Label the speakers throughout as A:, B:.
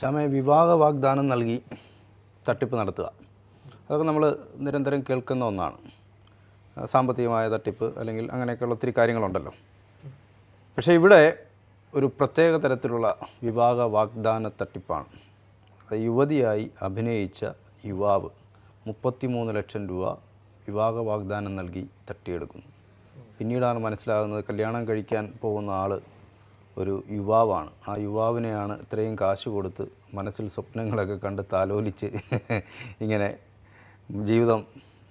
A: ശ്യാമയെ വിവാഹ വാഗ്ദാനം നൽകി തട്ടിപ്പ് നടത്തുക. അതൊക്കെ നമ്മൾ നിരന്തരം കേൾക്കുന്ന ഒന്നാണ്. സാമ്പത്തികമായ തട്ടിപ്പ് അല്ലെങ്കിൽ അങ്ങനെയൊക്കെയുള്ള ഒത്തിരി കാര്യങ്ങളുണ്ടല്ലോ. പക്ഷേ ഇവിടെ ഒരു പ്രത്യേക തരത്തിലുള്ള വിവാഹ വാഗ്ദാന തട്ടിപ്പാണ് യുവതിയായി അഭിനയിച്ച യുവാവ് മുപ്പത്തിമൂന്ന് ലക്ഷം രൂപ വിവാഹ വാഗ്ദാനം നൽകി തട്ടിയെടുക്കുന്നു. പിന്നീടാണ് മനസ്സിലാകുന്നത് കല്യാണം കഴിക്കാൻ പോകുന്ന ആൾ ഒരു യുവാവാണ്. ആ യുവാവിനെയാണ് ഇത്രയും കാശ് കൊടുത്ത് മനസ്സിൽ സ്വപ്നങ്ങളൊക്കെ കണ്ട് താലോലിച്ച് ഇങ്ങനെ ജീവിതം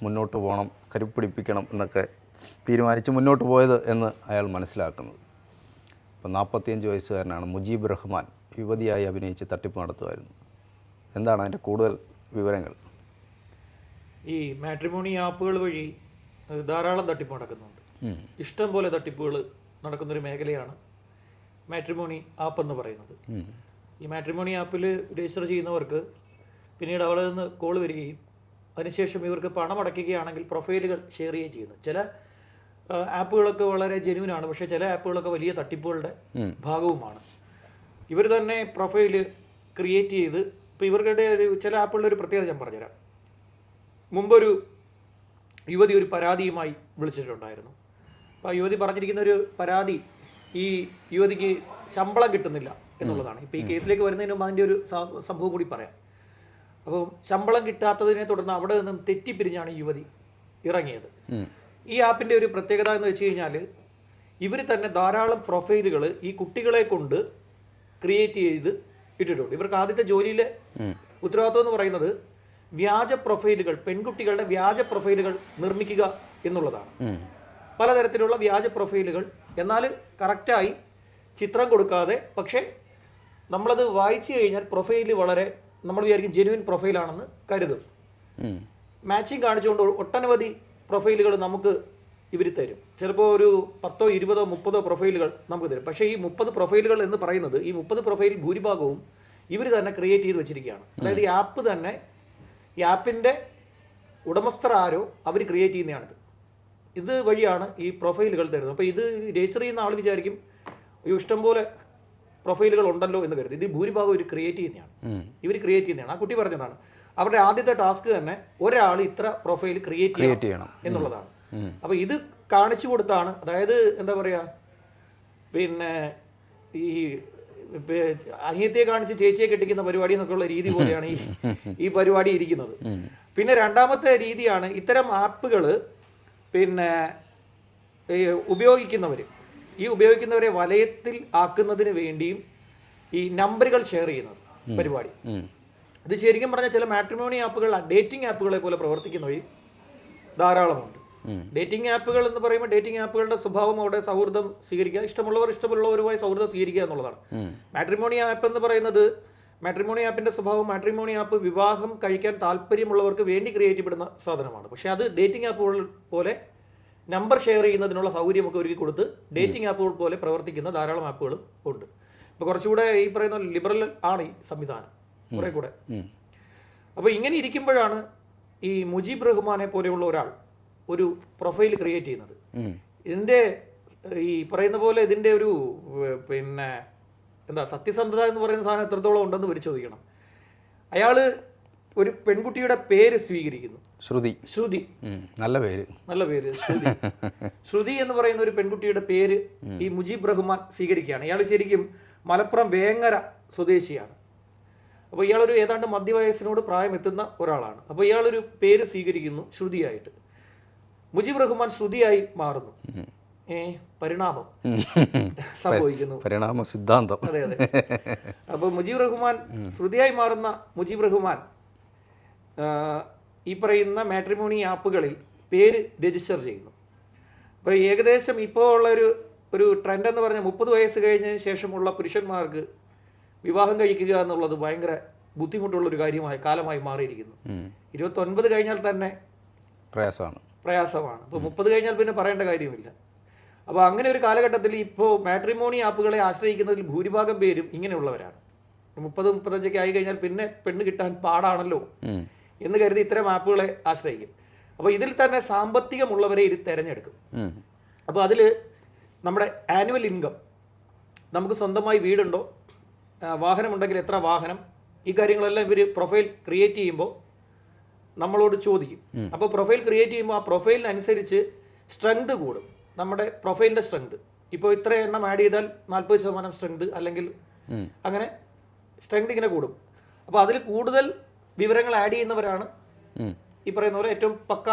A: മുന്നോട്ട് പോകണം കരുപ്പിടിപ്പിക്കണം എന്നൊക്കെ തീരുമാനിച്ച് മുന്നോട്ട് പോയത് എന്ന് അയാൾ മനസ്സിലാക്കുന്നത് ഇപ്പം നാൽപ്പത്തിയഞ്ച് വയസ്സുകാരനാണ് മുജീബ് റഹ്മാൻ യുവതിയായി അഭിനയിച്ച് തട്ടിപ്പ് നടത്തുമായിരുന്നു. എന്താണ് അതിന്റെ കൂടുതൽ വിവരങ്ങൾ?
B: ഈ മാട്രിമോണി ആപ്പുകൾ വഴി ധാരാളം തട്ടിപ്പ് നടക്കുന്നുണ്ട്. ഇഷ്ടം പോലെ തട്ടിപ്പുകൾ നടക്കുന്നൊരു മേഖലയാണ് മാട്രിമോണി ആപ്പ് എന്ന് പറയുന്നത്. ഈ മാട്രിമോണി ആപ്പിൽ രജിസ്റ്റർ ചെയ്യുന്നവർക്ക് പിന്നീട് അവിടെ നിന്ന് കോൾ വരികയും അതിനുശേഷം ഇവർക്ക് പണം അടയ്ക്കുകയാണെങ്കിൽ പ്രൊഫൈലുകൾ ഷെയർ ചെയ്യുകയും ചെയ്യുന്നു. ചില ആപ്പുകളൊക്കെ വളരെ ജെനുവിനാണ് പക്ഷേ ചില ആപ്പുകളൊക്കെ വലിയ തട്ടിപ്പുകളുടെ ഭാഗവുമാണ്. ഇവർ തന്നെ പ്രൊഫൈൽ ക്രിയേറ്റ് ചെയ്ത് ഇപ്പോൾ ഇവരുടെ ഒരു ചില ആപ്പുകളുടെ ഒരു പ്രത്യേകത ഞാൻ പറഞ്ഞുതരാം. മുമ്പൊരു യുവതി ഒരു പരാതിയുമായി വിളിച്ചിട്ടുണ്ടായിരുന്നു. അപ്പോൾ ആ യുവതി പറഞ്ഞിരിക്കുന്ന ഒരു പരാതി ഈ യുവതിക്ക് ശമ്പളം കിട്ടുന്നില്ല എന്നുള്ളതാണ്. ഇപ്പോൾ ഈ കേസിലേക്ക് വരുന്നതിന് മുമ്പ് അതിന്റെ ഒരു സംഭവം കൂടി പറയാം. അപ്പോൾ ശമ്പളം കിട്ടാത്തതിനെ തുടർന്ന് അവിടെ നിന്നും തെറ്റിപ്പിരിഞ്ഞാണ് യുവതി ഇറങ്ങിയത്. ഈ ആപ്പിന്റെ ഒരു പ്രത്യേകത എന്ന് വെച്ച് കഴിഞ്ഞാൽ ഇവർ തന്നെ ധാരാളം പ്രൊഫൈലുകൾ ഈ കുട്ടികളെ കൊണ്ട് ക്രിയേറ്റ് ചെയ്ത് ഇട്ടിട്ടുണ്ട്. ഇവർക്ക് ആദ്യത്തെ ജോലിയിലെ. ഉത്തരവാദിത്വം എന്ന് പറയുന്നത് വ്യാജ പ്രൊഫൈലുകൾ പെൺകുട്ടികളുടെ വ്യാജ പ്രൊഫൈലുകൾ നിർമ്മിക്കുക എന്നുള്ളതാണ്. പലതരത്തിലുള്ള വ്യാജ പ്രൊഫൈലുകൾ. എന്നാൽ കറക്റ്റായി ചിത്രം കൊടുക്കാതെ പക്ഷേ നമ്മളത് വായിച്ചു കഴിഞ്ഞാൽ പ്രൊഫൈൽ വളരെ നമ്മൾ വിചാരിക്കും ജെനുവിൻ പ്രൊഫൈലാണെന്ന് കരുതും. മാച്ചിങ് കാണിച്ചുകൊണ്ട് ഒട്ടനവധി പ്രൊഫൈലുകൾ നമുക്ക് ഇവർ തരും. ചിലപ്പോൾ ഒരു പത്തോ ഇരുപതോ മുപ്പതോ പ്രൊഫൈലുകൾ നമുക്ക് തരും. പക്ഷേ ഈ മുപ്പത് പ്രൊഫൈലുകൾ എന്ന് പറയുന്നത് ഈ മുപ്പത് പ്രൊഫൈൽ ഭൂരിഭാഗവും ഇവർ തന്നെ ക്രിയേറ്റ് ചെയ്ത് വെച്ചിരിക്കുകയാണ്. അതായത് ഈ ആപ്പ് തന്നെ ഈ ആപ്പിന്റെ ഉടമസ്ഥർ ആരോ അവർ ക്രിയേറ്റ് ചെയ്യുന്നതാണിത്. ഇത് വഴിയാണ് ഈ പ്രൊഫൈലുകൾ തരുന്നത്. അപ്പോൾ ഇത് രജിസ്റ്റർ ചെയ്യുന്ന ആൾ വിചാരിക്കും അയ്യോ ഇഷ്ടംപോലെ പ്രൊഫൈലുകൾ ഉണ്ടല്ലോ എന്ന് കരുതി. ഇത് ഭൂരിഭാഗം ഒരു ക്രിയേറ്റ് ചെയ്യുന്നതാണ്. ഇവർ ക്രിയേറ്റ് ചെയ്യുന്നതാണ്. ആ കുട്ടി പറഞ്ഞതാണ് അവരുടെ ആദ്യത്തെ ടാസ്ക് തന്നെ ഒരാൾ ഇത്ര പ്രൊഫൈൽ ക്രിയേറ്റ് ചെയ്യണം എന്നുള്ളതാണ്.
A: അപ്പൊ
B: അപ്പോൾ ഇത് കാണിച്ചു കൊടുത്താണ്. അതായത് എന്താ പറയുക പിന്നെ ഈ അനിയത്തെ കാണിച്ച് ചേച്ചിയെ കെട്ടിക്കുന്ന പരിപാടി എന്നൊക്കെയുള്ള രീതി പോലെയാണ് ഈ ഈ പരിപാടി ഇരിക്കുന്നത്. പിന്നെ രണ്ടാമത്തെ രീതിയാണ് ഇത്തരം ആപ്പുകൾ പിന്നെ ഈ ഉപയോഗിക്കുന്നവർ ഈ ഉപയോഗിക്കുന്നവരെ വലയത്തിൽ ആക്കുന്നതിന് വേണ്ടിയും ഈ നമ്പറുകൾ ഷെയർ ചെയ്യുന്നത് പരിപാടി. ഇത് ശരിക്കും പറഞ്ഞാൽ ചില മാട്രിമോണി ആപ്പുകൾ ഡേറ്റിംഗ് ആപ്പുകളെ പോലെ പ്രവർത്തിക്കുന്നവയും ധാരാളമുണ്ട്. ഡേറ്റിംഗ് ആപ്പുകൾ എന്ന് പറയുമ്പോൾ ഡേറ്റിംഗ് ആപ്പുകളുടെ സ്വഭാവം അവിടെ സൗഹൃദം സ്വീകരിക്കുക ഇഷ്ടമുള്ളവർ ഇഷ്ടമുള്ളവരുമായി സൗഹൃദം സ്വീകരിക്കുക എന്നുള്ളതാണ്. മാട്രിമോണി ആപ്പ് എന്ന് പറയുന്നത് മാട്രിമോണി ആപ്പിന്റെ സ്വഭാവം മാട്രിമോണി ആപ്പ് വിവാഹം കഴിക്കാൻ താല്പര്യമുള്ളവർക്ക് വേണ്ടി ക്രിയേറ്റ് ചെയ്യുന്ന സാധനമാണ്. പക്ഷേ അത് ഡേറ്റിംഗ് ആപ്പുകൾ പോലെ നമ്പർ ഷെയർ ചെയ്യുന്നതിനുള്ള സൗകര്യമൊക്കെ ഒരുക്കി കൊടുത്ത് ഡേറ്റിംഗ് ആപ്പുകൾ പോലെ പ്രവർത്തിക്കുന്ന ധാരാളം ആപ്പുകളും ഉണ്ട്. ഇപ്പോൾ കുറച്ചുകൂടെ ഈ പറയുന്ന ലിബറൽ ആണ് ഈ സംവിധാനം. കുറേ കൂടെ. അപ്പോൾ ഇങ്ങനെ ഇരിക്കുമ്പോഴാണ് ഈ മുജീബ് റഹ്മാനെ പോലെയുള്ള ഒരാൾ ഒരു പ്രൊഫൈൽ ക്രിയേറ്റ് ചെയ്യുന്നത്. ഇതിന്റെ ഈ പറയുന്ന പോലെ ഇതിന്റെ ഒരു പിന്നെ എന്താ സത്യസന്ധത എന്ന് പറയുന്ന സാധനം എത്രത്തോളം ഉണ്ടെന്ന് പരിശോധിക്കണം. അയാൾ ഒരു പെൺകുട്ടിയുടെ പേര് സ്വീകരിക്കുന്നു.
A: ശ്രുതി.
B: ശ്രുതി.
A: നല്ല പേര്.
B: നല്ല പേര് ശ്രുതി. ശ്രുതി എന്ന് പറയുന്ന ഒരു പെൺകുട്ടിയുടെ പേര് ഈ മുജീബ് റഹ്മാൻ സ്വീകരിക്കുകയാണ്. ഇയാൾ ശരിക്കും മലപ്പുറം വേങ്ങര സ്വദേശിയാണ്. അപ്പോൾ ഇയാളൊരു ഏതാണ്ട് മധ്യവയസ്സിനോട് പ്രായം എത്തുന്ന ഒരാളാണ്. അപ്പോൾ ഇയാളൊരു പേര് സ്വീകരിക്കുന്നു ശ്രുതിയായിട്ട്. മുജീബ് റഹ്മാൻ ശ്രുതിയായി മാറുന്നു. പരിണാമം. സംഭവിക്കുന്നു.
A: പരിണാമ സിദ്ധാന്തം.
B: അതെ അതെ. അപ്പോൾ മുജീബ് റഹ്മാൻ ശ്രുതിയായി മാറുന്ന മുജീബ് റഹ്മാൻ ഈ പറയുന്ന മാട്രിമോണി ആപ്പുകളിൽ പേര് രജിസ്റ്റർ ചെയ്യുന്നു. അപ്പോൾ ഏകദേശം ഇപ്പോൾ ഉള്ള ഒരു ഒരു ട്രെൻഡ് എന്ന് പറഞ്ഞാൽ മുപ്പത് വയസ്സ് കഴിഞ്ഞതിന് ശേഷമുള്ള പുരുഷന്മാർക്ക് വിവാഹം കഴിക്കുക എന്നുള്ളത് ഭയങ്കര ബുദ്ധിമുട്ടുള്ള ഒരു കാര്യമായി കാലമായി മാറിയിരിക്കുന്നു. ഇരുപത്തൊൻപത് കഴിഞ്ഞാൽ തന്നെ
A: പ്രയാസമാണ്.
B: പ്രയാസമാണ്. ഇപ്പോൾ മുപ്പത് കഴിഞ്ഞാൽ പിന്നെ പറയേണ്ട കാര്യമില്ല. അപ്പോൾ അങ്ങനെ ഒരു കാലഘട്ടത്തിൽ ഇപ്പോൾ മാട്രിമോണി ആപ്പുകളെ ആശ്രയിക്കുന്നതിൽ ഭൂരിഭാഗം പേരും ഇങ്ങനെയുള്ളവരാണ്. മുപ്പത് മുപ്പത്തഞ്ചൊക്കെ ആയി കഴിഞ്ഞാൽ പിന്നെ പെണ്ണ് കിട്ടാൻ പാടാണല്ലോ എന്ന് കരുതി ഇത്തരം ആപ്പുകളെ ആശ്രയിക്കും. അപ്പോൾ ഇതിൽ തന്നെ സാമ്പത്തികമുള്ളവരെ ഇത് തിരഞ്ഞെടുക്കും. അപ്പോൾ അതിൽ നമ്മുടെ ആനുവൽ ഇൻകം. നമുക്ക് സ്വന്തമായി വീടുണ്ടോ? വാഹനമുണ്ടെങ്കിൽ എത്ര വാഹനം? ഈ കാര്യങ്ങളെല്ലാം ഇവർ പ്രൊഫൈൽ ക്രിയേറ്റ് ചെയ്യുമ്പോൾ നമ്മളോട് ചോദിക്കും. അപ്പോൾ പ്രൊഫൈൽ ക്രിയേറ്റ് ചെയ്യുമ്പോൾ ആ പ്രൊഫൈലിനനുസരിച്ച് സ്ട്രെങ്ത് കൂടും. നമ്മുടെ പ്രൊഫൈലിന്റെ സ്ട്രെങ്ത്. ഇപ്പോൾ ഇത്ര എണ്ണം ആഡ് ചെയ്താൽ നാൽപ്പത് ശതമാനം സ്ട്രെങ്ത് അല്ലെങ്കിൽ അങ്ങനെ സ്ട്രെങ്ത് ഇങ്ങനെ കൂടും. അപ്പോൾ അതിൽ കൂടുതൽ വിവരങ്ങൾ ആഡ് ചെയ്യുന്നവരാണ് ഈ പറയുന്ന പോലെ ഏറ്റവും പക്ക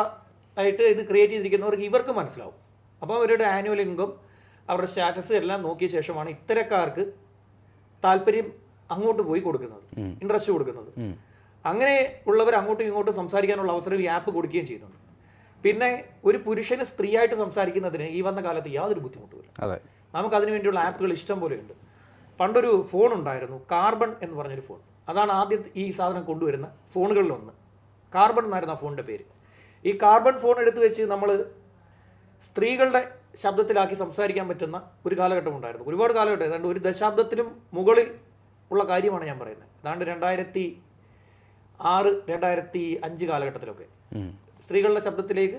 B: ആയിട്ട് ഇത് ക്രിയേറ്റ് ചെയ്തിരിക്കുന്നവർക്ക് ഇവർക്ക് മനസ്സിലാവും. അപ്പോൾ അവരുടെ ആനുവൽ ഇൻകം അവരുടെ സ്റ്റാറ്റസ് എല്ലാം നോക്കിയ ശേഷമാണ് ഇത്തരക്കാർക്ക് താല്പര്യം അങ്ങോട്ട് പോയി കൊടുക്കുന്നത്. ഇൻട്രസ്റ്റ് കൊടുക്കുന്നത്. അങ്ങനെ ഉള്ളവർ അങ്ങോട്ടും ഇങ്ങോട്ടും സംസാരിക്കാനുള്ള അവസരം ഈ ആപ്പ് കൊടുക്കുകയും ചെയ്യുന്നുണ്ട്. പിന്നെ ഒരു പുരുഷന് സ്ത്രീയായിട്ട് സംസാരിക്കുന്നതിന് ഈ വന്ന കാലത്ത് യാതൊരു ബുദ്ധിമുട്ടുമില്ല.
A: അതെ.
B: നമുക്ക് അതിനു വേണ്ടിയുള്ള ആപ്പുകൾ ഇഷ്ടം പോലെ പോലെയുണ്ട് പണ്ടൊരു ഫോൺ ഉണ്ടായിരുന്നു കാർബൺ എന്ന് പറഞ്ഞൊരു ഫോൺ. അതാണ് ആദ്യം ഈ സാധനം കൊണ്ടുവരുന്ന ഫോണുകളിലൊന്ന് കാർബൺ എന്നായിരുന്നു ആ ഫോണിന്റെ പേര്. ഈ കാർബൺ ഫോൺ എടുത്തു വെച്ച് നമ്മൾ സ്ത്രീകളുടെ ശബ്ദത്തിലാക്കി സംസാരിക്കാൻ പറ്റുന്ന ഒരു കാലഘട്ടം ഉണ്ടായിരുന്നു. ഒരുപാട് കാലഘട്ടം. ഏതാണ്ട് ഒരു ദശാബ്ദത്തിനും മുകളിൽ ഉള്ള കാര്യമാണ് ഞാൻ പറയുന്നത്. ഏതാണ്ട് രണ്ടായിരത്തി ആറ് രണ്ടായിരത്തി അഞ്ച് കാലഘട്ടത്തിലൊക്കെ. സ്ത്രീകളുടെ ശബ്ദത്തിലേക്ക്.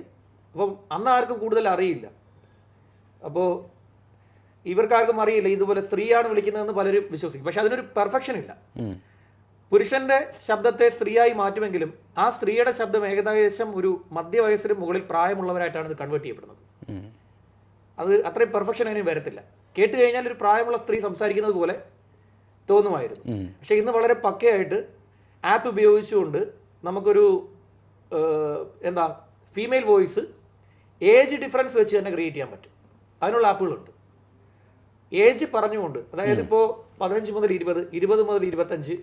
B: അപ്പം അന്ന് ആർക്കും കൂടുതൽ അറിയില്ല. അപ്പോൾ ഇവർക്കാർക്കും അറിയില്ല ഇതുപോലെ സ്ത്രീയാണ് വിളിക്കുന്നതെന്ന് പലരും വിശ്വസിക്കും. പക്ഷെ അതിനൊരു പെർഫെക്ഷൻ ഇല്ല. പുരുഷന്റെ ശബ്ദത്തെ സ്ത്രീയായി മാറ്റുമെങ്കിലും ആ സ്ത്രീയുടെ ശബ്ദം ഏകദേശം ഒരു മധ്യവയസ്സിന് മുകളിൽ പ്രായമുള്ളവരായിട്ടാണ് ഇത് കൺവേർട്ട് ചെയ്യപ്പെടുന്നത്. അത് അത്രയും പെർഫെക്ഷൻ അതിന് വരത്തില്ല. കേട്ട് കഴിഞ്ഞാൽ ഒരു പ്രായമുള്ള സ്ത്രീ സംസാരിക്കുന്നത് പോലെ തോന്നുമായിരുന്നു. പക്ഷെ ഇന്ന് വളരെ പക്കയായിട്ട് ആപ്പ് ഉപയോഗിച്ചുകൊണ്ട് നമുക്കൊരു എന്താ ഫീമെയിൽ വോയിസ് ഏജ് ഡിഫറൻസ് വെച്ച് തന്നെ ക്രിയേറ്റ് ചെയ്യാൻ പറ്റും. അതിനുള്ള ആപ്പുകളുണ്ട് ഏജ് പറഞ്ഞുകൊണ്ട് അതായത് ഇപ്പോൾ പതിനഞ്ച് മുതൽ ഇരുപത് ഇരുപത് മുതൽ ഇരുപത്തഞ്ച്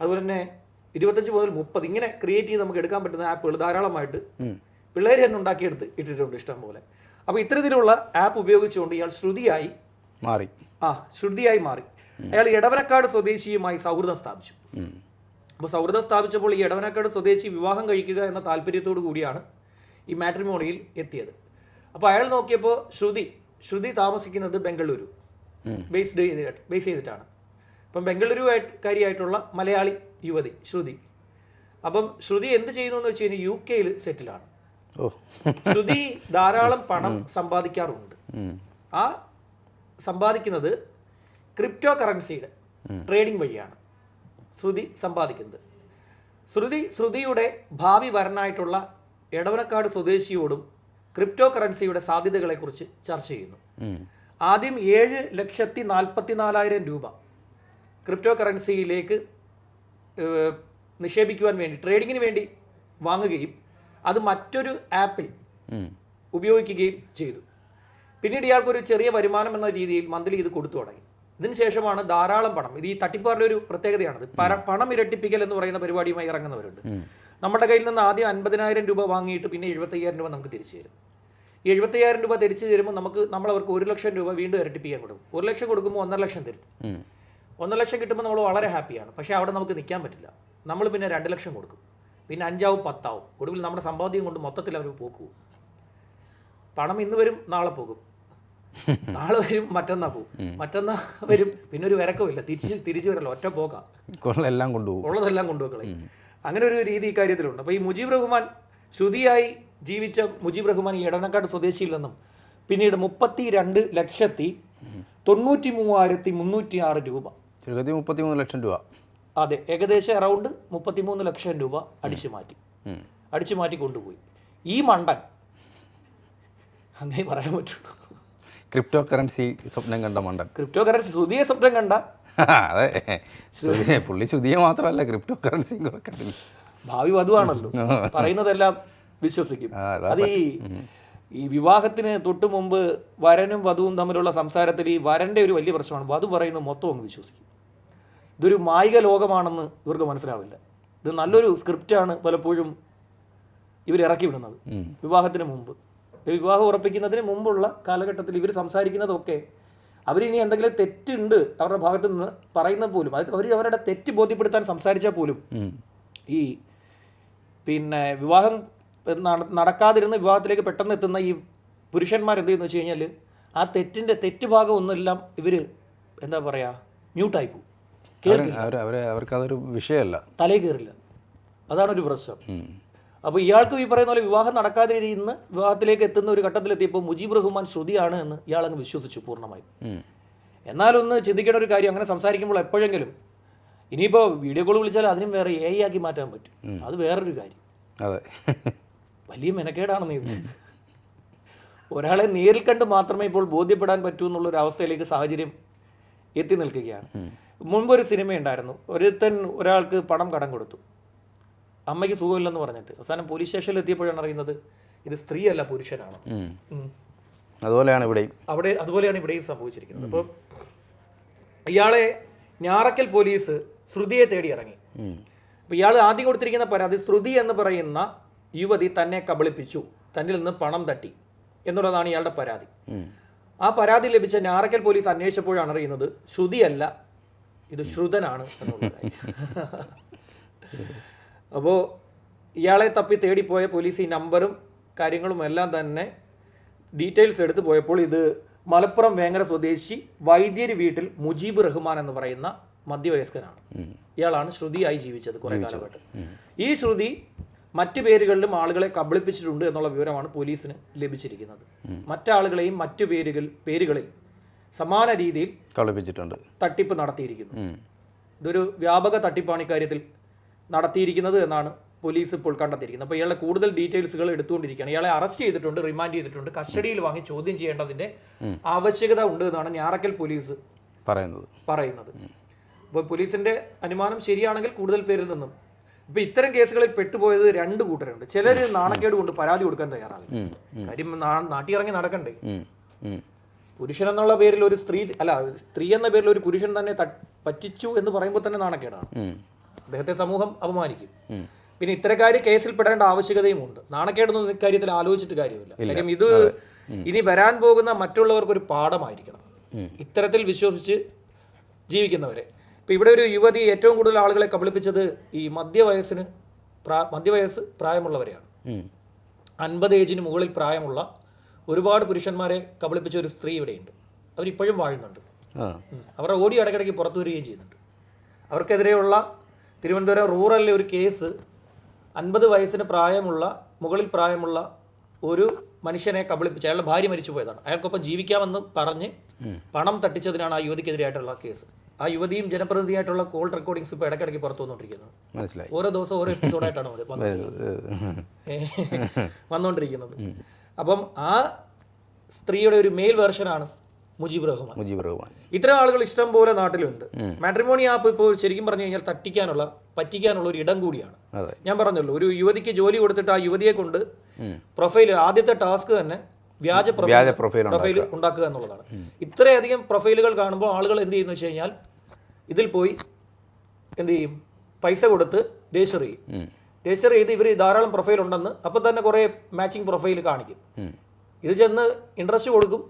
B: അതുപോലെ തന്നെ ഇരുപത്തഞ്ച് മുതൽ മുപ്പത് ഇങ്ങനെ ക്രിയേറ്റ് ചെയ്ത് നമുക്ക് എടുക്കാൻ പറ്റുന്ന ആപ്പുകൾ ധാരാളമായിട്ട്. പിള്ളേർ തന്നെ ഉണ്ടാക്കിയെടുത്ത് ഇട്ടിട്ടുണ്ട് ഇഷ്ടം പോലെ. അപ്പോൾ ഇത്തരത്തിലുള്ള ആപ്പ് ഉപയോഗിച്ചുകൊണ്ട് ഇയാൾ ശ്രുതിയായി
A: മാറി.
B: ആ ശ്രുതിയായി മാറി. അയാൾ ഇടവരക്കാട് സ്വദേശിയുമായി സൗഹൃദം സ്ഥാപിച്ചു. അപ്പോൾ സൗഹൃദം സ്ഥാപിച്ചപ്പോൾ ഈ എടവനക്കാട് സ്വദേശി വിവാഹം കഴിക്കുക എന്ന താല്പര്യത്തോടു കൂടിയാണ് ഈ മാട്രിമോണിയിൽ എത്തിയത്. അപ്പോൾ അയാൾ നോക്കിയപ്പോൾ ശ്രുതി ശ്രുതി താമസിക്കുന്നത് ബംഗളൂരു. ബേസ്ഡ് ചെയ്ത് ബേസ് ചെയ്തിട്ടാണ്. അപ്പം ബംഗളൂരു കാര്യമായിട്ടുള്ള മലയാളി യുവതി ശ്രുതി. അപ്പം ശ്രുതി എന്ത് ചെയ്യുന്നു എന്ന് വെച്ച് കഴിഞ്ഞാൽ യു കെയിൽ സെറ്റിലാണ്. ശ്രുതി ധാരാളം പണം സമ്പാദിക്കാറുണ്ട്. ആ സമ്പാദിക്കുന്നത് ക്രിപ്റ്റോ കറൻസിയുടെ ട്രേഡിംഗ് വഴിയാണ്. ശ്രുതി സമ്പാദിക്കുന്നത്. ശ്രുതി ശ്രുതിയുടെ ഭാവി വരനായിട്ടുള്ള എടവനക്കാട് സ്വദേശിയോടും ക്രിപ്റ്റോ കറൻസിയുടെ സാധ്യതകളെക്കുറിച്ച് ചർച്ച ചെയ്യുന്നു. ആദ്യം ഏഴ് ലക്ഷത്തി നാൽപ്പത്തി നാലായിരം രൂപ ക്രിപ്റ്റോ കറൻസിയിലേക്ക് നിക്ഷേപിക്കുവാൻ വേണ്ടി ട്രേഡിങ്ങിന് വേണ്ടി വാങ്ങുകയും അത് മറ്റൊരു ആപ്പിൽ ഉപയോഗിക്കുകയും ചെയ്തു. പിന്നീട് ഇയാൾക്കൊരു ചെറിയ വരുമാനം എന്ന രീതിയിൽ മന്ത്ലി ഇത് കൊടുത്തു തുടങ്ങി. ഇതിന് ശേഷമാണ് ധാരാളം പണം. ഇത് ഈ തട്ടിപ്പാറിന്റെ ഒരു പ്രത്യേകതയാണത്. പര പണം ഇരട്ടിപ്പിക്കൽ എന്ന് പറയുന്ന പരിപാടിയുമായി ഇറങ്ങുന്നവരുണ്ട്. നമ്മുടെ കയ്യിൽ നിന്ന് ആദ്യം അൻപതിനായിരം രൂപ വാങ്ങിയിട്ട് പിന്നെ എഴുപത്തയ്യായിരം രൂപ നമുക്ക് തിരിച്ചു തരും. ഈ എഴുപത്തയ്യായിരം രൂപ തിരിച്ചു തരുമ്പോൾ നമുക്ക് നമ്മൾ അവർക്ക് ഒരു ലക്ഷം രൂപ വീണ്ടും ഇരട്ടിപ്പിക്കാൻ കൊടുക്കും. ഒരു ലക്ഷം കൊടുക്കുമ്പോൾ ഒന്നര ലക്ഷം തരും. ഒന്നര ലക്ഷം കിട്ടുമ്പോൾ നമ്മൾ വളരെ ഹാപ്പിയാണ്. പക്ഷേ അവിടെ നമുക്ക് നിൽക്കാൻ പറ്റില്ല. നമ്മൾ പിന്നെ രണ്ട് ലക്ഷം കൊടുക്കും. പിന്നെ അഞ്ചാവും പത്താവും. ഒടുവിൽ നമ്മുടെ സമ്പാദ്യം കൊണ്ട് മൊത്തത്തിൽ അവർ പോക്കു പണം ഇന്ന് വരും നാളെ പോകും. നാളെ വരും മറ്റന്നാ പോകും മറ്റന്നാ വരും പിന്നെ ഒരു വിരക്കമില്ല തിരിച്ച് തിരിച്ചു വരല്ലോ ഒറ്റ പോകാം
A: കൊള്ളെല്ലാം കൊണ്ടുപോകും.
B: ഉള്ളതെല്ലാം കൊണ്ടുപോകളെ അങ്ങനെ ഒരു രീതി ഇക്കാര്യത്തിലുണ്ട് അപ്പോൾ ഈ മുജീബ് റഹ്മാൻ ശ്രുതിയായി ജീവിച്ച മുജീബ് റഹ്മാൻ ഈ എടനക്കാട് സ്വദേശിയിൽ നിന്നും പിന്നീട് മുപ്പത്തി രണ്ട് ലക്ഷത്തി തൊണ്ണൂറ്റി മൂവായിരത്തി മുന്നൂറ്റി ആറ് രൂപ.
A: ചുരുക്കത്തിൽ മുപ്പത്തി മൂന്ന് ലക്ഷം രൂപ.
B: അതെ ഏകദേശം അറൗണ്ട് മുപ്പത്തിമൂന്ന് ലക്ഷം രൂപ അടിച്ചു മാറ്റി. അടിച്ചു മാറ്റി കൊണ്ടുപോയി. ഈ മണ്ടൻ അങ്ങനെ പറയാൻ പറ്റുള്ളൂ.
A: ക്രിപ്റ്റോ കറൻസി സ്വപ്നം കണ്ട മണ്ടൻ.
B: ക്രിപ്റ്റോ കറൻസി ശ്രുതിയ സ്വപ്നം കണ്ട.
A: അതെ. ശ്രുതിയെ പുള്ളി ശ്രുതിയെ മാത്രമല്ല ക്രിപ്റ്റോ കറൻസിയും കൂടെ കണ്ടില്ല
B: ഭാവി വധുവാണല്ലോ. പറയുന്നതെല്ലാം വിശ്വസിക്കും.
A: അത്
B: ഈ ഈ വിവാഹത്തിന് തൊട്ട് മുമ്പ് വരനും വധുവും തമ്മിലുള്ള സംസാരത്തിൽ ഈ വരന്റെ ഒരു വലിയ പ്രശ്നമാണ്. വധു പറയുന്നത് മൊത്തം അങ്ങ് വിശ്വസിക്കും. ഇതൊരു മായിക ലോകമാണെന്ന് ഇവർക്ക് മനസ്സിലാവില്ല. ഇത് നല്ലൊരു സ്ക്രിപ്റ്റാണ് പലപ്പോഴും ഇവർ ഇറക്കി വിടുന്നത് വിവാഹത്തിന് മുമ്പ്. വിവാഹം ഉറപ്പിക്കുന്നതിന് മുമ്പുള്ള കാലഘട്ടത്തിൽ ഇവർ സംസാരിക്കുന്നതൊക്കെ അവരിനി എന്തെങ്കിലും തെറ്റുണ്ട് അവരുടെ ഭാഗത്ത് നിന്ന് പറയുന്ന പോലും അത് അവർ അവരുടെ തെറ്റ് ബോധ്യപ്പെടുത്താൻ സംസാരിച്ചാൽ പോലും ഈ പിന്നെ വിവാഹം നടക്കാതിരുന്ന വിവാഹത്തിലേക്ക് പെട്ടെന്ന് എത്തുന്ന ഈ പുരുഷന്മാർ എന്ത് ചെയ്യുന്നു വെച്ച് കഴിഞ്ഞാൽ ആ തെറ്റിന്റെ തെറ്റ് ഭാഗം ഒന്നെല്ലാം ഇവർ എന്താ പറയുക മ്യൂട്ടായി പോകും. കേൾക്കില്ല.
A: അവരെ അവർക്ക് അതൊരു വിഷയമല്ല.
B: തലേ കയറില്ല അതാണ് ഒരു പ്രശ്നം. അപ്പോൾ ഇയാൾക്കും ഈ പറയുന്ന പോലെ വിവാഹം നടക്കാതെ ഇന്ന് വിവാഹത്തിലേക്ക് എത്തുന്ന ഒരു ഘട്ടത്തിലെത്തിയപ്പോൾ മുജീബ് റഹ്മാൻ ശ്രുതിയാണ് എന്ന് ഇയാൾ അങ്ങ് വിശ്വസിച്ചു
A: പൂർണമായും.
B: എന്നാലൊന്ന് ചിന്തിക്കേണ്ട ഒരു കാര്യം അങ്ങനെ സംസാരിക്കുമ്പോൾ എപ്പോഴെങ്കിലും ഇനിയിപ്പോൾ വീഡിയോ കോൾ വിളിച്ചാൽ അതിനും വേറെ എ ആക്കി മാറ്റാൻ പറ്റും. അത് വേറൊരു കാര്യം.
A: അതെ.
B: വലിയ മെനക്കേടാണെന്ന് ഇത്. ഒരാളെ നേരിൽ കണ്ട് മാത്രമേ ഇപ്പോൾ ബോധ്യപ്പെടാൻ പറ്റൂ എന്നുള്ളൊരു അവസ്ഥയിലേക്ക് സാഹചര്യം എത്തി നിൽക്കുകയാണ്. മുൻപൊരു സിനിമ ഉണ്ടായിരുന്നു ഒരുത്തൻ ഒരാൾക്ക് പണം കടം കൊടുത്തു. അമ്മയ്ക്ക് സുഖമില്ലെന്ന് പറഞ്ഞിട്ട്. അവസാനം പോലീസ് സ്റ്റേഷനിൽ എത്തിയപ്പോഴാണ് അറിയുന്നത് ഇത് സ്ത്രീയല്ല പുരുഷനാണ്.
A: അതുപോലെയാണ് ഇവിടെയും.
B: അവിടെ അതുപോലെയാണ് ഇവിടെയും സംഭവിച്ചിരിക്കുന്നത്. അപ്പോൾ ഇയാളെ ഞാറക്കൽ പോലീസ് ശ്രുതിയെ തേടി ഇറങ്ങി. അപ്പോൾ ഇയാൾ ആദ്യം കൊടുത്തിരിക്കുന്ന പരാതി ശ്രുതി എന്ന് പറയുന്ന യുവതി തന്നെ കബളിപ്പിച്ചു. തന്നിൽ നിന്ന് പണം തട്ടി എന്നുള്ളതാണ് ഇയാളുടെ പരാതി. ആ പരാതി ലഭിച്ച ഞാറക്കൽ പോലീസ് അന്വേഷിച്ചപ്പോഴാണ് അറിയുന്നത് ശ്രുതിയല്ല ഇത് ശ്രുതനാണ് എന്നുള്ളത് അപ്പോൾ ഇയാളെ തപ്പി തേടിപ്പോയ പോലീസ് ഈ നമ്പറും കാര്യങ്ങളും എല്ലാം തന്നെ ഡീറ്റെയിൽസ് എടുത്തു പോയപ്പോൾ ഇത് മലപ്പുറം വേങ്ങര സ്വദേശി വൈദ്യര് വീട്ടിൽ മുജീബ് റഹ്മാൻ എന്ന് പറയുന്ന മധ്യവയസ്കനാണ്. ഇയാളാണ് ശ്രുതിയായി ജീവിച്ചത് കുറേ കാലമായിട്ട്. ഈ ശ്രുതി മറ്റു പേരുകളിലും ആളുകളെ കബളിപ്പിച്ചിട്ടുണ്ട് എന്നുള്ള വിവരമാണ് പോലീസിന് ലഭിച്ചിരിക്കുന്നത്. മറ്റാളുകളെയും മറ്റു പേരുകൾ പേരുകളിൽ സമാന രീതിയിൽ
A: കബളിപ്പിച്ചിട്ടുണ്ട്.
B: തട്ടിപ്പ് നടത്തിയിരിക്കുന്നു. ഇതൊരു വ്യാപക തട്ടിപ്പാണ് ഇക്കാര്യത്തിൽ. നടത്തിയിരിക്കുന്നത് എന്നാണ് പോലീസ് ഇപ്പോൾ കണ്ടെത്തിയിരിക്കുന്നത്. അപ്പോൾ ഇയാളെ കൂടുതൽ ഡീറ്റെയിൽസുകൾ എടുത്തുകൊണ്ടിരിക്കുകയാണ്. ഇയാളെ അറസ്റ്റ് ചെയ്തിട്ടുണ്ട് റിമാൻഡ് ചെയ്തിട്ടുണ്ട്. കസ്റ്റഡിയിൽ വാങ്ങി ചോദ്യം ചെയ്യേണ്ടതിന്റെ ആവശ്യകത ഉണ്ട് എന്നാണ് ഞാറക്കൽ പോലീസ്
A: പറയുന്നത്.
B: പറയുന്നത്. അപ്പോൾ പോലീസിന്റെ അനുമാനം ശരിയാണെങ്കിൽ കൂടുതൽ പേരിൽ നിന്നും. ഇപ്പൊ ഇത്തരം കേസുകളിൽ പെട്ടുപോയത് രണ്ട് കൂട്ടരുണ്ട്. ചിലർ നാണക്കേട് കൊണ്ട് പരാതി കൊടുക്കാൻ തയ്യാറാകും. കാര്യം നാ- നാട്ടിലിറങ്ങി നടക്കണ്ടേ. പുരുഷൻ എന്നുള്ള പേരിൽ ഒരു സ്ത്രീ അല്ല സ്ത്രീ എന്ന പേരിൽ ഒരു പുരുഷൻ തന്നെ പറ്റിച്ചു എന്ന് പറയുമ്പോൾ തന്നെ നാണക്കേടാണ്. അദ്ദേഹത്തെ സമൂഹം അപമാനിക്കും. പിന്നെ ഇത്തരക്കാര് കേസിൽ പെടേണ്ട ആവശ്യകതയും ഉണ്ട് നാണക്കേടൊന്നും ഇക്കാര്യത്തിൽ ആലോചിച്ചിട്ട് കാര്യമില്ല. കാര്യം ഇത് ഇനി വരാൻ പോകുന്ന മറ്റുള്ളവർക്ക് ഒരു പാഠമായിരിക്കണം ഇത്തരത്തിൽ വിശ്വസിച്ച് ജീവിക്കുന്നവരെ. ഇപ്പൊ ഇവിടെ ഒരു യുവതി ഏറ്റവും കൂടുതൽ ആളുകളെ കബളിപ്പിച്ചത് ഈ മധ്യവയസ്സിന് പ്രാ- മധ്യവയസ്സ് പ്രായമുള്ളവരെയാണ്. അൻപത് ഏജിന് മുകളിൽ പ്രായമുള്ള ഒരുപാട് പുരുഷന്മാരെ കബളിപ്പിച്ച ഒരു സ്ത്രീ ഇവിടെയുണ്ട്. അവരിപ്പോഴും വാഴുന്നുണ്ട്. അവരുടെ ഓടി ഇടയ്ക്കിടയ്ക്ക് പുറത്തു വരികയും ചെയ്യുന്നുണ്ട്. അവർക്കെതിരെയുള്ള തിരുവനന്തപുരം റൂറലിലെ ഒരു കേസ് അൻപത് വയസ്സിന് പ്രായമുള്ള മുകളിൽ പ്രായമുള്ള ഒരു മനുഷ്യനെ കബളിപ്പിച്ച് അയാളുടെ ഭാര്യ മരിച്ചു പോയതാണ്. അയാൾക്കൊപ്പം ജീവിക്കാമെന്ന് പറഞ്ഞ് പണം തട്ടിച്ചതിനാണ് ആ യുവതിക്കെതിരായിട്ടുള്ള കേസ്. ആ യുവതിയും ജനപ്രതിനിധിയായിട്ടുള്ള കോൾ റെക്കോർഡിങ്സ് ഇപ്പോൾ ഇടയ്ക്കിടയ്ക്ക് പുറത്തു വന്നുകൊണ്ടിരിക്കുന്നത്
A: മനസ്സിലായി.
B: ഓരോ ദിവസം ഓരോ എപ്പിസോഡായിട്ടാണ് വന്നുകൊണ്ടിരിക്കുന്നത്. അപ്പം ആ സ്ത്രീയുടെ ഒരു മെയിൽ വെർഷനാണ് മുജീബ് റഹ്മാൻ.
A: മുജീബ് റഹ്മാൻ.
B: ഇത്തരം ആളുകൾ ഇഷ്ടം പോലെ നാട്ടിലുണ്ട്. മാട്രിമോണി ആപ്പ് ഇപ്പോൾ ശരിക്കും പറഞ്ഞു കഴിഞ്ഞാൽ തട്ടിക്കാനുള്ള പറ്റിക്കാനുള്ള ഒരു ഇടം കൂടിയാണ്. ഞാൻ പറഞ്ഞല്ലോ ഒരു യുവതിക്ക് ജോലി കൊടുത്തിട്ട് ആ യുവതിയെ കൊണ്ട് പ്രൊഫൈൽ ആദ്യത്തെ ടാസ്ക് തന്നെ വ്യാജ പ്രൊഫൈൽ
A: പ്രൊഫൈൽ
B: ഉണ്ടാക്കുക. എന്നുള്ളതാണ്. ഇത്രയധികം പ്രൊഫൈലുകൾ കാണുമ്പോൾ ആളുകൾ എന്ത് ചെയ്യുന്നു വെച്ച് കഴിഞ്ഞാൽ ഇതിൽ പോയി എന്ത് ചെയ്യും? പൈസ കൊടുത്ത് രജിസ്റ്റർ ചെയ്യും. രജിസ്റ്റർ ചെയ്ത് ഇവർ ധാരാളം പ്രൊഫൈൽ ഉണ്ടെന്ന് അപ്പം തന്നെ കുറേ മാച്ചിങ് പ്രൊഫൈൽ കാണിക്കും. ഇത് ചെന്ന് ഇൻട്രസ്റ്റ് കൊടുക്കും.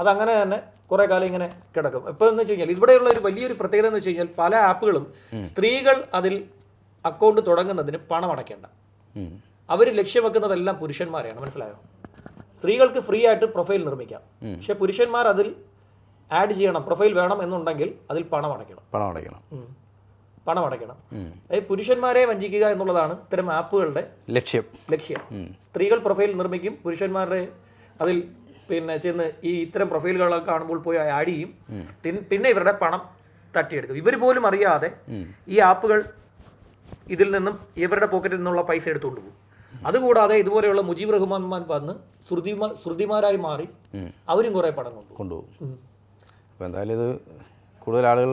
B: അതങ്ങനെ തന്നെ കുറേ കാലം ഇങ്ങനെ കിടക്കും. ഇപ്പോൾ എന്ന് വെച്ച് കഴിഞ്ഞാൽ ഇവിടെയുള്ള ഒരു വലിയൊരു പ്രത്യേകത എന്ന് വെച്ച് കഴിഞ്ഞാൽ പല ആപ്പുകളും സ്ത്രീകൾ അതിൽ അക്കൗണ്ട് തുടങ്ങുന്നതിന് പണം അടയ്ക്കേണ്ട. അവർ ലക്ഷ്യം വെക്കുന്നതെല്ലാം പുരുഷന്മാരെയാണ്. മനസ്സിലായോ? സ്ത്രീകൾക്ക് ഫ്രീ ആയിട്ട് പ്രൊഫൈൽ നിർമ്മിക്കാം. പക്ഷെ പുരുഷന്മാർ അതിൽ ആഡ് ചെയ്യണം. പ്രൊഫൈൽ വേണം എന്നുണ്ടെങ്കിൽ അതിൽ പണം അടയ്ക്കണം.
A: പണം അടയ്ക്കണം.
B: പണം അടയ്ക്കണം. അതായത് പുരുഷന്മാരെ വഞ്ചിക്കുക എന്നുള്ളതാണ് ഇത്തരം ആപ്പുകളുടെ
A: ലക്ഷ്യം.
B: ലക്ഷ്യം. സ്ത്രീകൾ പ്രൊഫൈൽ നിർമ്മിക്കും പുരുഷന്മാരുടെ അതിൽ പിന്നെ ചെന്ന് ഈ ഇത്തരം പ്രൊഫൈലുകളൊക്കെ കാണുമ്പോൾ പോയി ആഡ് ചെയ്യും. പിന്നെ ഇവരുടെ പണം തട്ടിയെടുക്കും. ഇവർ പോലും അറിയാതെ ഈ ആപ്പുകൾ ഇതിൽ നിന്നും ഇവരുടെ പോക്കറ്റിൽ നിന്നുള്ള പൈസ എടുത്തുകൊണ്ട് പോകും. അതുകൂടാതെ ഇതുപോലെയുള്ള മുജീബ് റഹ്മാൻമാൻ വന്ന് ശ്രുതിമാ ശ്രുതിമാരായി മാറി അവരും കുറേ പണം കൊണ്ടുപോകും.
A: കൊണ്ടുപോകും. അപ്പോൾ എന്തായാലും ഇത് കൂടുതൽ ആളുകൾ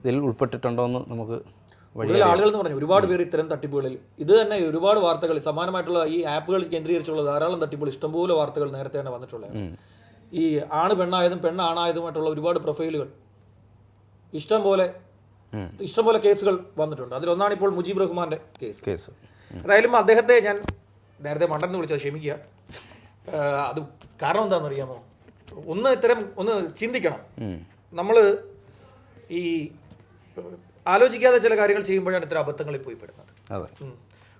A: ഇതിൽ ഉൾപ്പെട്ടിട്ടുണ്ടോ എന്ന് നമുക്ക്
B: കൂടുതൽ ആളുകൾ എന്ന് പറഞ്ഞു. ഒരുപാട് പേര് ഇത്തരം തട്ടിപ്പുകളിൽ. ഇത് തന്നെ ഒരുപാട് വാർത്തകൾ സമാനമായിട്ടുള്ള ഈ ആപ്പുകൾ കേന്ദ്രീകരിച്ചുള്ള ധാരാളം തട്ടിപ്പുകൾ ഇഷ്ടംപോലെ വാർത്തകൾ നേരത്തെ തന്നെ വന്നിട്ടുള്ളതാണ്. ഈ ആണ് പെണ്ണായതും പെണ്ണാണായതുമായിട്ടുള്ള ഒരുപാട് പ്രൊഫൈലുകൾ. ഇഷ്ടംപോലെ
A: ഇഷ്ടംപോലെ
B: ഇഷ്ടം പോലെ കേസുകൾ വന്നിട്ടുണ്ട്. അതിലൊന്നാണ് ഇപ്പോൾ മുജീബ് റഹ്മാന്റെ കേസ്.
A: കേസ്.
B: എന്തായാലും അദ്ദേഹത്തെ ഞാൻ നേരത്തെ മണ്ടെന്ന് വിളിച്ചാൽ ക്ഷമിക്കുക. അത് കാരണം എന്താണെന്ന് അറിയാമോ? ഒന്ന് ഇത്തരം ഒന്ന് ചിന്തിക്കണം.
A: നമ്മൾ
B: നമ്മൾ ഈ ആലോചിക്കാതെ ചില കാര്യങ്ങൾ ചെയ്യുമ്പോഴാണ് ഇത്തരം അബദ്ധങ്ങളിൽ പോയി പെടുന്നത്.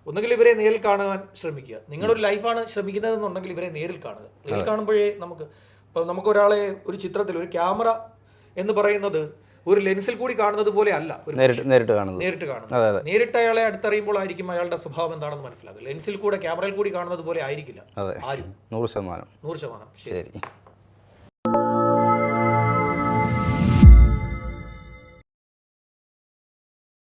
B: ഒന്നുകിൽ ഇവരെ നേരിൽ കാണാൻ ശ്രമിക്കുക. നിങ്ങളൊരു ലൈഫാണ് ശ്രമിക്കുന്നതെന്നുണ്ടെങ്കിൽ ഇവരെ നേരിൽ കാണുക. നേരിൽ കാണുമ്പോഴേ നമുക്ക് ഇപ്പം നമുക്ക് ഒരാളെ ഒരു ചിത്രത്തിൽ ഒരു ക്യാമറ എന്ന് പറയുന്നത് ഒരു ലെൻസിൽ കൂടി കാണുന്നത് പോലെ അല്ല.
A: നേരിട്ട് നേരിട്ട് കാണുന്നത്.
B: നേരിട്ട് കാണുന്നത്. നേരിട്ട് അയാളെ അടുത്തറിയുമ്പോൾ ആയിരിക്കും അയാളുടെ സ്വഭാവം എന്താണെന്ന് മനസ്സിലാക്കുക ലെൻസിൽ കൂടെ ക്യാമറയിൽ കൂടി കാണുന്നത് പോലെ ആയിരിക്കില്ല. ആരും.
A: നൂറ് ശതമാനം.
B: നൂറ് ശതമാനം.
A: ശരി.